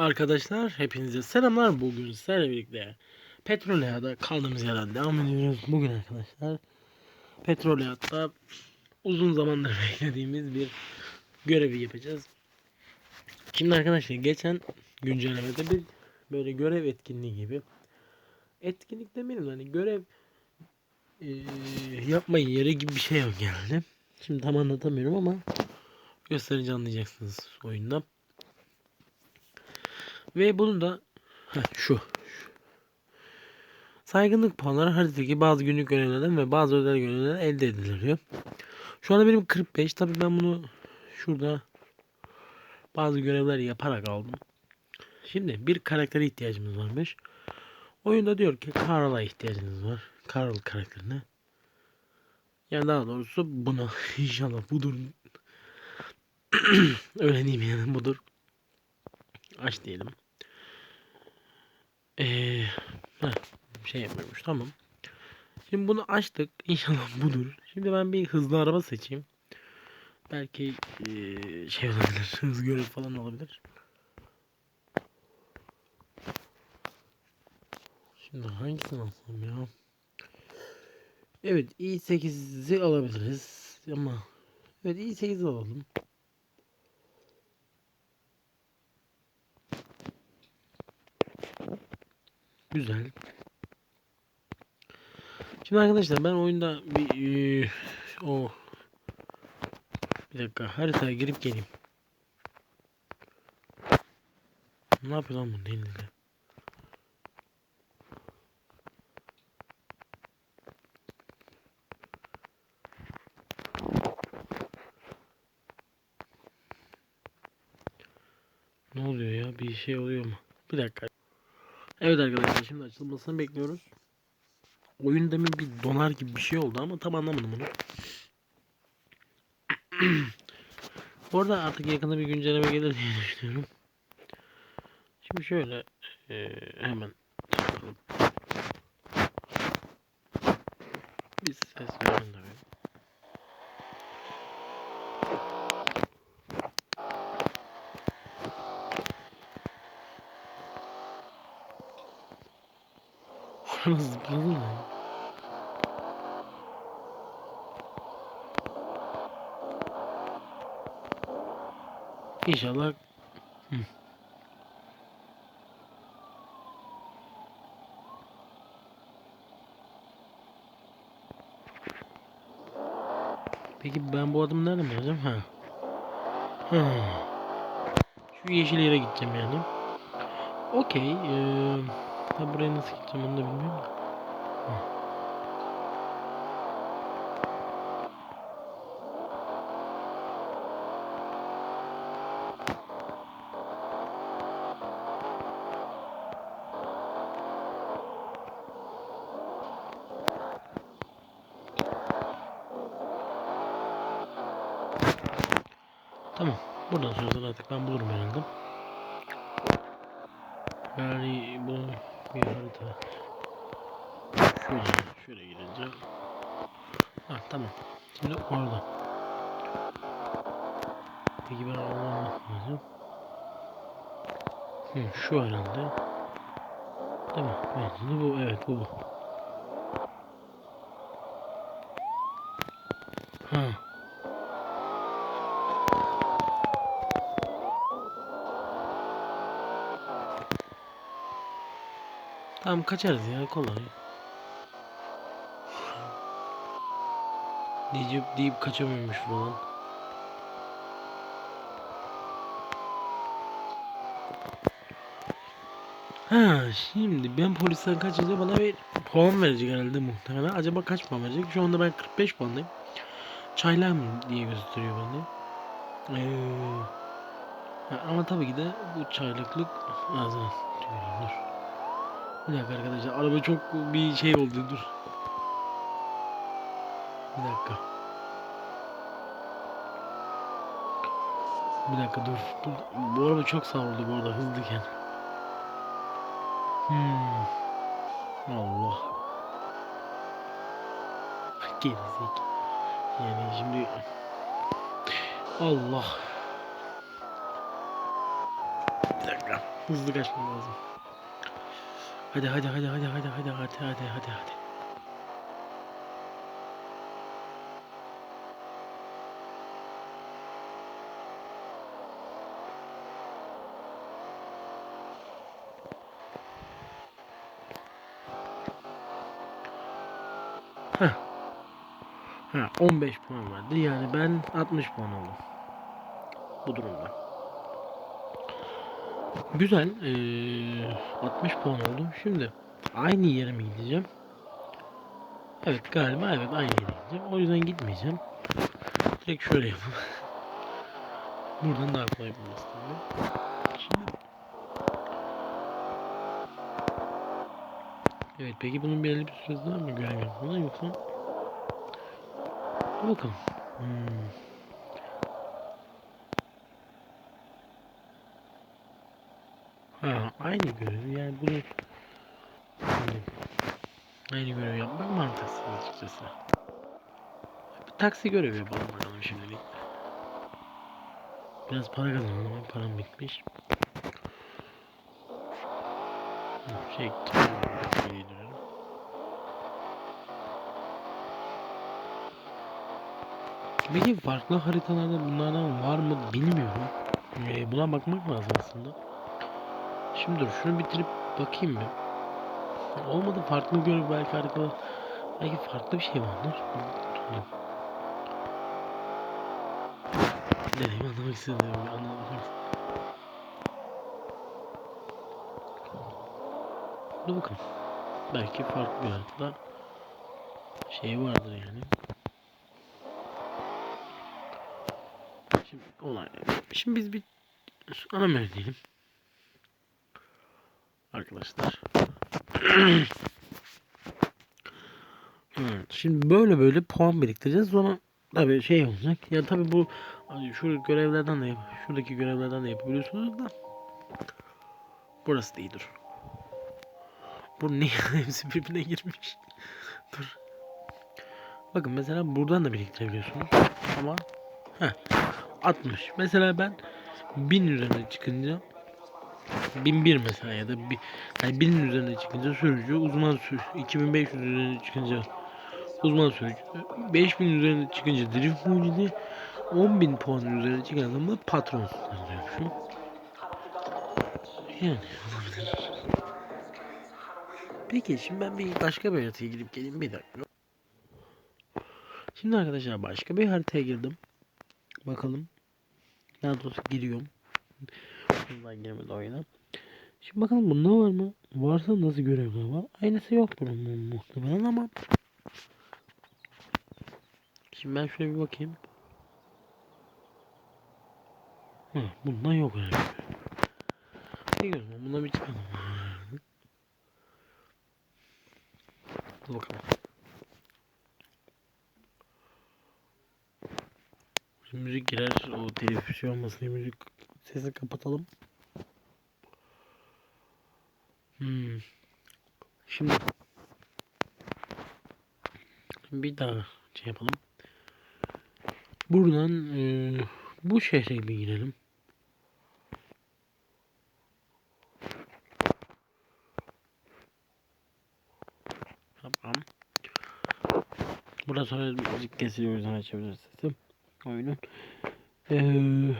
Arkadaşlar hepinize selamlar. Bugün sizlerle birlikte Petrol Hayat'a kaldığımız yerden devam ediyoruz. Bugün arkadaşlar Petrol Hayat'ta uzun zamandır beklediğimiz bir görevi yapacağız. Şimdi arkadaşlar geçen güncellemede bir böyle görev etkinliği gibi etkinlik demeyelim de hani görev eee yapma yeri gibi bir şey yok geldi. Şimdi tam anlatamıyorum ama gösterince anlayacaksınız oyunda. Ve bunu da heh, şu. Saygınlık puanları haritadaki bazı günlük görevlerden ve bazı özel görevlerden elde ediliyor. Şu anda benim 45. Tabii ben bunu şurada bazı görevler yaparak aldım. Şimdi bir karaktere ihtiyacımız varmış. Oyunda diyor ki Carl'a ihtiyacınız var. Carl karakterine. Yani daha doğrusu buna inşallah budur. Öyle diyeyim yani budur. Aç diyelim. Ee, heh, şey yapıyormuş tamam. Şimdi bunu açtık. İnşallah budur. Şimdi ben bir hızlı araba seçeyim. Belki ee, şey olabilir. Hız görev falan olabilir. Şimdi hangisini alsam ya? Evet i8'i alabiliriz. Ama evet i8 alalım. Güzel. Şimdi arkadaşlar ben oyunda bir eee, o bir dakika haritaya girip geleyim. Ne yapıyor lan bu elinde? Ne oluyor ya? Bir şey oluyor mu? Bir dakika. Evet arkadaşlar şimdi açılmasını bekliyoruz. Oyun demin bir donar gibi bir şey oldu ama tam anlamadım onu. Bu arada artık yakında bir güncelleme gelir diye düşünüyorum. Şimdi şöyle eee, hemen çıkalım. Bir ses verin tabii. Nasıl zıpladın lan? İnşallah. Peki ben bu adımı nereden bulacağım? Ha. Ha. Şu yeşil yere gideceğim yani. Okey. Eee ben buraya nasıl gideceğim onu da bilmiyorum da. Tamam. Buradan sonrasını artık ben bulurum herhalde. Yani bu bir harita. Şöyle, şöyle gireceğim. Ha tamam. Şimdi orada. Peki ben nasıl gideceğim? Hı, şu herhalde. Tamam. Evet, şimdi bu. Evet bu bu. Ha. Tamam kaçarız ya kolay. Diyeceğim deyip kaçamıyormuş falan. Ha şimdi ben polisten kaçınca bana bir puan verecek herhalde muhtemelen. Acaba kaç puan verecek? Şu anda ben 45 puandayım. Çaylağım diye gösteriyor bende. Ee, ama tabii ki de bu çaylaklık ağzına tükürüyor. Dur. Bir dakika arkadaşlar araba çok bir şey oldu dur. Bir dakika. Bir dakika dur. dur. Bu araba çok savruldu bu arada hızlıyken. Hmm. Allah. Gerizek. Yani şimdi Allah. Bir dakika. Hızlı kaçmam lazım. Hadi hadi hadi hadi hadi hadi hadi hadi hadi hadi. Heh. Ha 15 puan vardı. Yani ben 60 puan oldum. Bu durumda. Güzel. Ee, 60 puan oldum. Şimdi aynı yere mi gideceğim? Evet galiba evet aynı yere gideceğim. O yüzden gitmeyeceğim. Direkt şöyle yapalım. Buradan daha kolay bulması. Şimdi... Evet peki bunun belli bir süresi var mı görev yapmada yoksa? Bakalım. Hmm. Ha, aynı görev yani bunu yani, aynı görev yapmak mantıksız açıkçası. Bir taksi görevi yapalım bakalım şimdilik. Biraz para kazanalım. Param bitmiş. Şey. Peki farklı haritalarda bunlardan var mı bilmiyorum. Ee, buna bakmak lazım aslında. Şimdi dur şunu bitirip bakayım mı? Olmadı farklı görev belki haritada belki farklı bir şey vardır. Ne diyeyim anlamak istedim. Anlamak istedim. Dur bakalım. Belki farklı bir haritada şey vardır yani. Şimdi olay. Şimdi biz bir ana diyelim. Arkadaşlar. Evet, Şimdi böyle böyle puan biriktireceğiz. Sonra tabii şey olacak. Ya tabii bu hani şu görevlerden de yap şuradaki görevlerden de yapabiliyorsunuz da. Burası da iyi dur. Bu ne? Hepsi birbirine girmiş. dur. Bakın mesela buradan da biriktirebiliyorsunuz. Ama heh, 60. Mesela ben 1000 üzerine çıkınca 1001 mesela ya da bir, yani 1000'in üzerine çıkınca sürücü uzman sürücü 2500 üzerine çıkınca uzman sürücü 5000 üzerine çıkınca drift mucidi 10.000 puan üzerine çıkan adam da patron. Yani. Peki şimdi ben bir başka bir haritaya gidip geleyim bir dakika. Şimdi arkadaşlar başka bir haritaya girdim. Bakalım. Daha doğrusu giriyorum. Bundan girmedi oyuna. Şimdi bakalım bunda var mı? Varsa nasıl görevler var? Aynısı yoktur mu muhtemelen ama. Şimdi ben şöyle bir bakayım. Hı, bundan yok. Peki o zaman buna bir çıkalım. Dur bakalım. Şimdi müzik girer. O telif şey olmasın diye müzik sesi kapatalım. Hmm. Şimdi bir daha şey yapalım. Buradan e, bu şehre bir girelim. Tamam. Burada sonra müzik kesiliyor o yüzden açabiliriz sesi. Oyunu. Ee,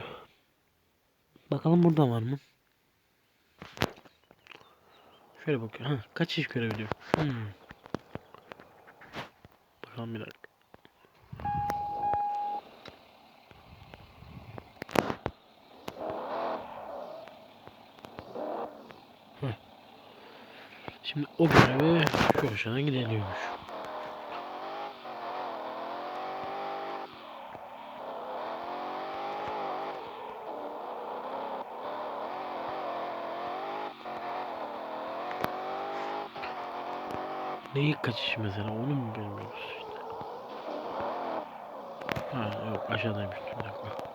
bakalım burada var mı? Şöyle bakıyor. Ha, kaç iş görevi diyor. Hmm. Bakalım bir dakika. Şimdi o göreve şu aşağıdan gidiliyormuş. Neyi kaçış mesela onu mu bilmiyoruz işte. Ha yok aşağıdaymış bir dakika.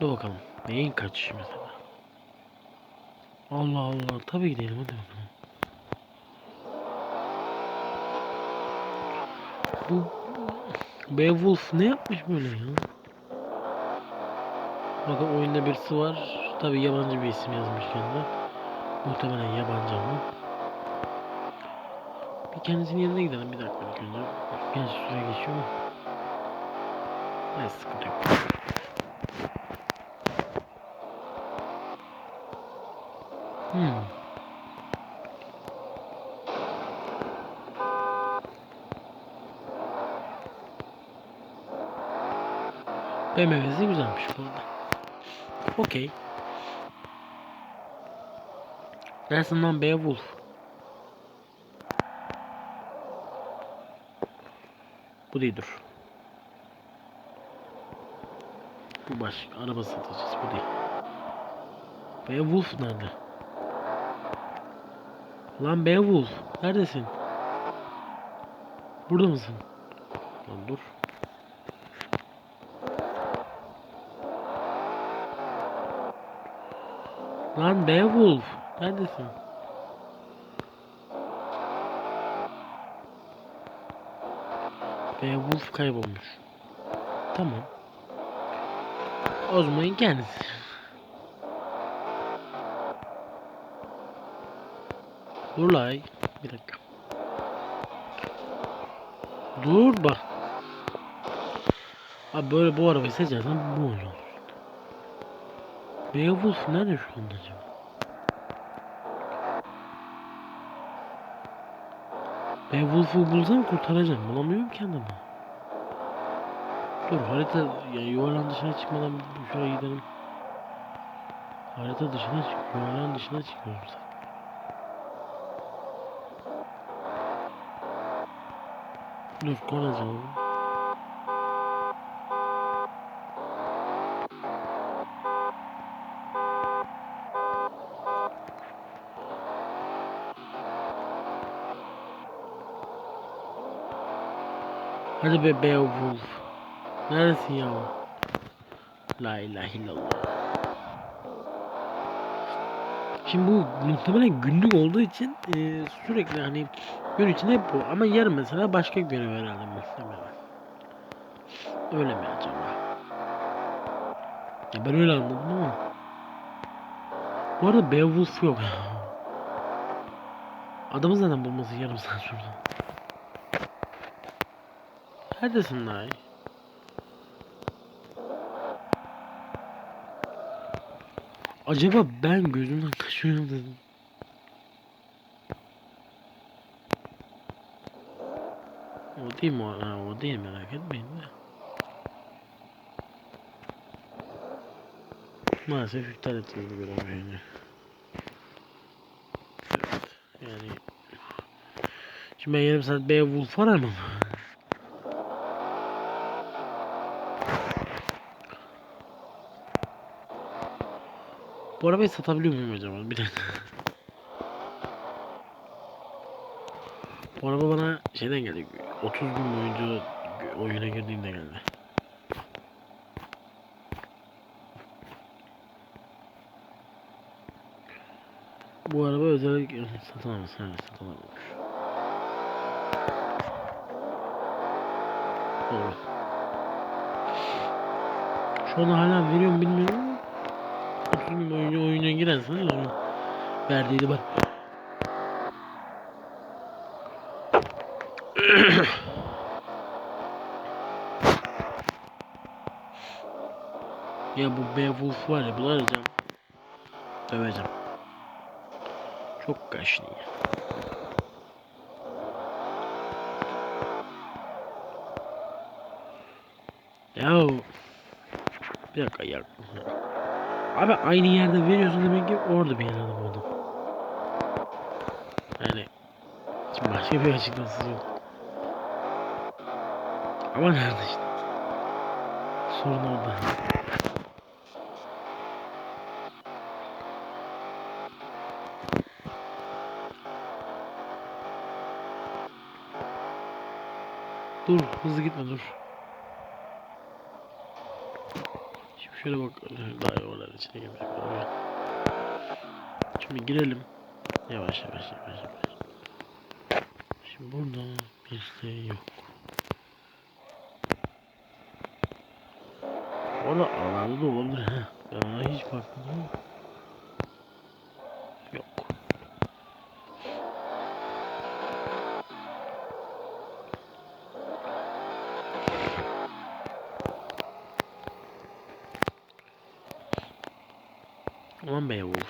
Dur bakalım. Neyin kaçışı mesela? Allah Allah. Tabii gidelim hadi bakalım. Bu Beowulf ne yapmış böyle ya? Bakın oyunda birisi var. Tabi yabancı bir isim yazmış kendine. Muhtemelen yabancı ama. Bir kendisinin yanına gidelim bir dakika ilk önce. Genç süre geçiyor mu? Ne sıkıntı yok. Hmm. BMW'si güzelmiş bu arada. Okey. Dersin lan Beowulf. Bu değil dur. Bu başka. Araba satacağız. Bu değil. Beowulf nerede? Lan Beowulf. Neredesin? Burada mısın? Lan dur. Lan Beowulf. Neredesin? Beowulf kaybolmuş. Tamam. Ozmay'ın kendisi. Dur lay. Bir dakika. Dur bak. Abi böyle bu arabayı seçersen bu olur. Beowulf nerede şu anda acaba? Beowulf'u bulsam kurtaracağım. Bulamıyorum kendimi. Dur harita yani yuvarlan dışına çıkmadan şuraya gidelim. Harita dışına çık. Yuvarlan dışına çıkıyoruz. Dur konacağım. Hadi be Beowulf. Neredesin ya? La ilahe illallah. Şimdi bu muhtemelen günlük olduğu için e, sürekli hani gün içinde hep bu. Ama yarın mesela başka görev herhalde muhtemelen. Öyle mi acaba? Ya ben öyle anladım ama. Bu arada Beowulf yok. Adamı zaten bulması yarım saat sürdü. Neredesin lan? Acaba ben gözümden kaçıyorum dedim. O değil mi? Ha, o değil merak etmeyin de. Maalesef iptal ettiğimiz bir görev yani. Evet, yani Şimdi ben yarım saat Beowulf aramam. Bu arabayı satabiliyor muyum acaba? Bir dakika. Bu araba bana şeyden geldi. 30 gün boyunca oyuna girdiğinde geldi. Bu araba özellikle satılamaz. Evet satılamaz. Doğru. Şu an hala veriyor mu bilmiyorum ama 30 gün boyunca oyuna girerseniz onu verdiği bak. ya bu Beowulf var ya bulacağım. Döveceğim. Çok kaşlı ya. Ya bir dakika ya. Abi aynı yerde veriyorsun demek ki orada bir yerde buldum. Yani şimdi başka bir açıklaması yok. Ama nerede işte? Sorun orada. Dur hızlı gitme dur. Şöyle bak daha oralar içine girmiş. Şimdi girelim. Yavaş yavaş yavaş yavaş. Şimdi burada bir şey yok. Orada alanı da olabilir. Ha. Ben hiç bakmadım. Aman Beowulf.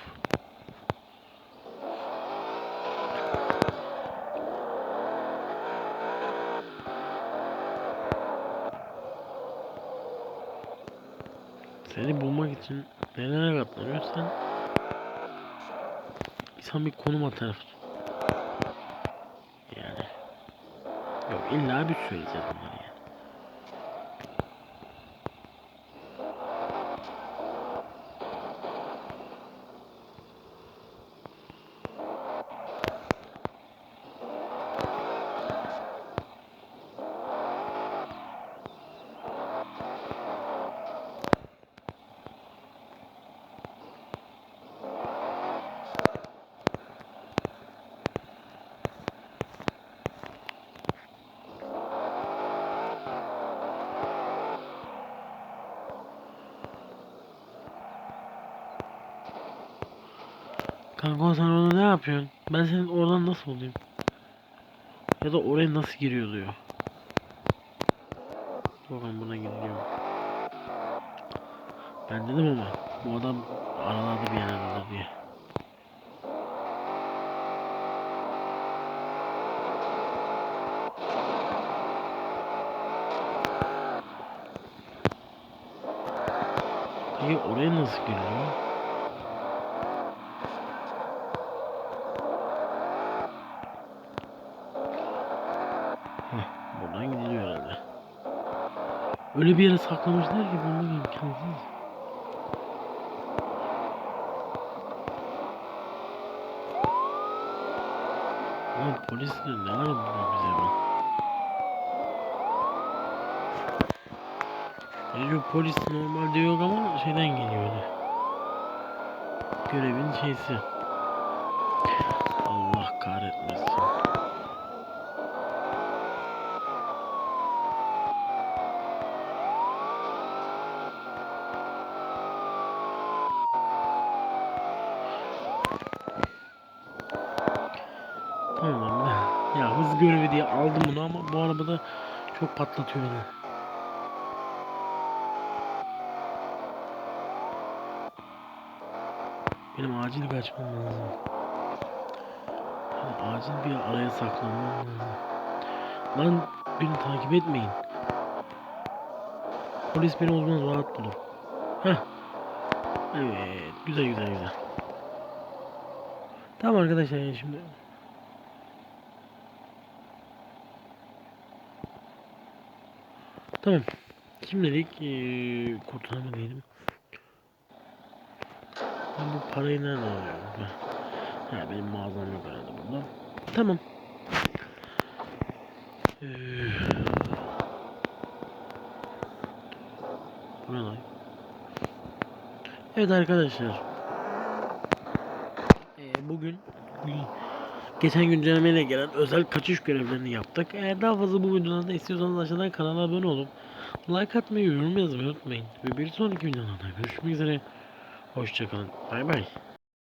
Seni bulmak için nelere katlanıyorsan insan bir konum atar. Yani. Yok illa bir söyleyeceğiz bunları yani. Kanka sen orada ne yapıyorsun? Ben senin oradan nasıl bulayım? Ya da oraya nasıl giriyor diyor. Bakalım buna gidiyor. Ben dedim ama bu adam aralarda bir yerlerdedir diye. Peki oraya nasıl giriliyor? Hah, buradan gidiliyor herhalde. Öyle bir yere saklamışlar ki bunun imkansız. Lan polisler ne ara buluyor bize bu? Ayrıca polis normalde yok ama şeyden geliyordu. Görevin şeysi. Allah kahretmesin. Tamam ben ya görevi diye aldım bunu ama bu arabada çok patlatıyor beni. Benim acil kaçmam lazım. Yani acil bir araya saklanmam lazım. Lan beni takip etmeyin. Polis beni o zaman rahat bulur. Heh. Evet. Güzel güzel güzel. Tamam arkadaşlar şimdi. Tamam. Şimdilik ee, kurtarma diyelim. Ben bu parayı nereden alıyorum? Ha benim mağazam yok herhalde burada. Tamam. Ee, bu ne lan? Evet arkadaşlar. Ee, bugün geçen güncellemeyle gelen özel kaçış görevlerini yaptık. Eğer daha fazla bu videolarda istiyorsanız aşağıdan kanala abone olup like atmayı, yorum yazmayı unutmayın. Ve bir sonraki videolarda görüşmek üzere. Hoşçakalın. Bay bay.